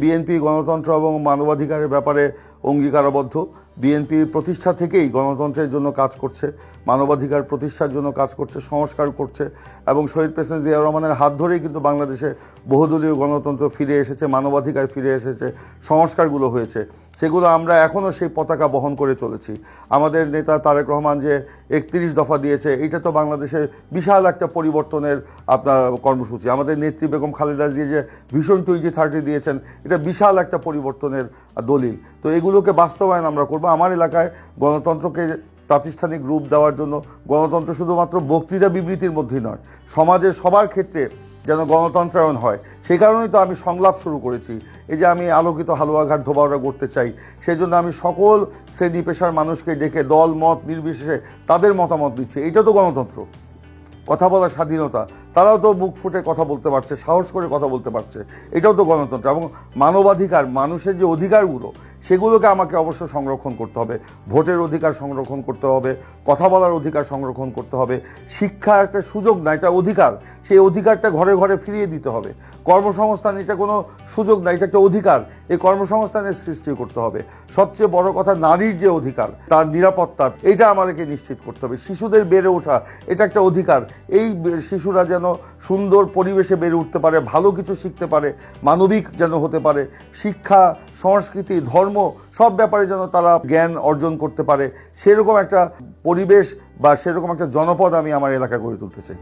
BNP গণতন্ত্র এবং মানবাধিকারের ব্যাপারে অঙ্গীকারাবদ্ধ। বিএনপি প্রতিষ্ঠা থেকেই গণতন্ত্রের জন্য কাজ করছে, মানবাধিকার প্রতিষ্ঠার জন্য কাজ করছে, সংস্কার করছে এবং শহীদ প্রেসিডেন্ট জিয়াউর রহমানের হাত ধরেই কিন্তু বাংলাদেশে বহুদলীয় গণতন্ত্র ফিরে এসেছে, মানবাধিকার ফিরে এসেছে, সংস্কারগুলো হয়েছে। সেগুলো আমরা এখনও সেই পতাকা বহন করে চলেছি। আমাদের নেতা তারেক রহমান যে একত্রিশ দফা দিয়েছে এটা তো বাংলাদেশের বিশাল একটা পরিবর্তনের আপনার কর্মসূচি। আমাদের নেত্রী বেগম খালেদা জিয়া যে ভীষণ টোয়েন্টি থার্টি দিয়েছেন, এটা বিশাল একটা পরিবর্তনের দলিল। তো এগুলোকে বাস্তবায়ন আমরা করব। আমার এলাকায় গণতন্ত্রকে প্রাতিষ্ঠানিক রূপ দেওয়ার জন্য গণতন্ত্র শুধুমাত্র বক্তৃতা বিবৃতির মধ্যেই নয়, সমাজের সবার ক্ষেত্রে যেন গণতন্ত্রায়ন হয়। সেই কারণেই তো আমি সংলাপ শুরু করেছি। এই যে আমি আলোকিত হালুয়াঘাট ধোবাওড়া করতে চাই, সেই জন্য আমি সকল শ্রেণি পেশার মানুষকে ডেকে দল, মত নির্বিশেষে তাদের মতামত দিচ্ছি। এটা তো গণতন্ত্র। কথা বলার স্বাধীনতা। তারাও তো মুখ ফুটে কথা বলতে পারছে, সাহস করে কথা বলতে পারছে। এটাও তো গণতন্ত্র এবং মানবাধিকার, মানুষের যে অধিকারগুলো সেগুলোকে আমাকে অবশ্য সংরক্ষণ করতে হবে। ভোটের অধিকার সংরক্ষণ করতে হবে, কথা বলার অধিকার সংরক্ষণ করতে হবে। শিক্ষা একটা সুযোগ না, এটা অধিকার। সেই অধিকারটা ঘরে ঘরে ফিরিয়ে দিতে হবে। কর্মসংস্থান, এটা কোনো সুযোগ না, এটা একটা অধিকার। এই কর্মসংস্থানের সৃষ্টি করতে হবে। সবচেয়ে বড় কথা, নারীর যে অধিকার, তার নিরাপত্তা, এটা আমাদেরকে নিশ্চিত করতে হবে। শিশুদের বেড়ে ওঠা, এটা একটা অধিকার। এই শিশুরা যেন সুন্দর পরিবেশে বেড়ে উঠতে পারে, ভালো কিছু শিখতে পারে, মানবিক যেন হতে পারে। শিক্ষা, সংস্কৃতি, ধর্ম সব ব্যাপারে যেন তারা জ্ঞান অর্জন করতে পারে, সেরকম একটা পরিবেশ বা সেরকম একটা জনপদ আমি আমার এলাকা গড়ে তুলতে চাই।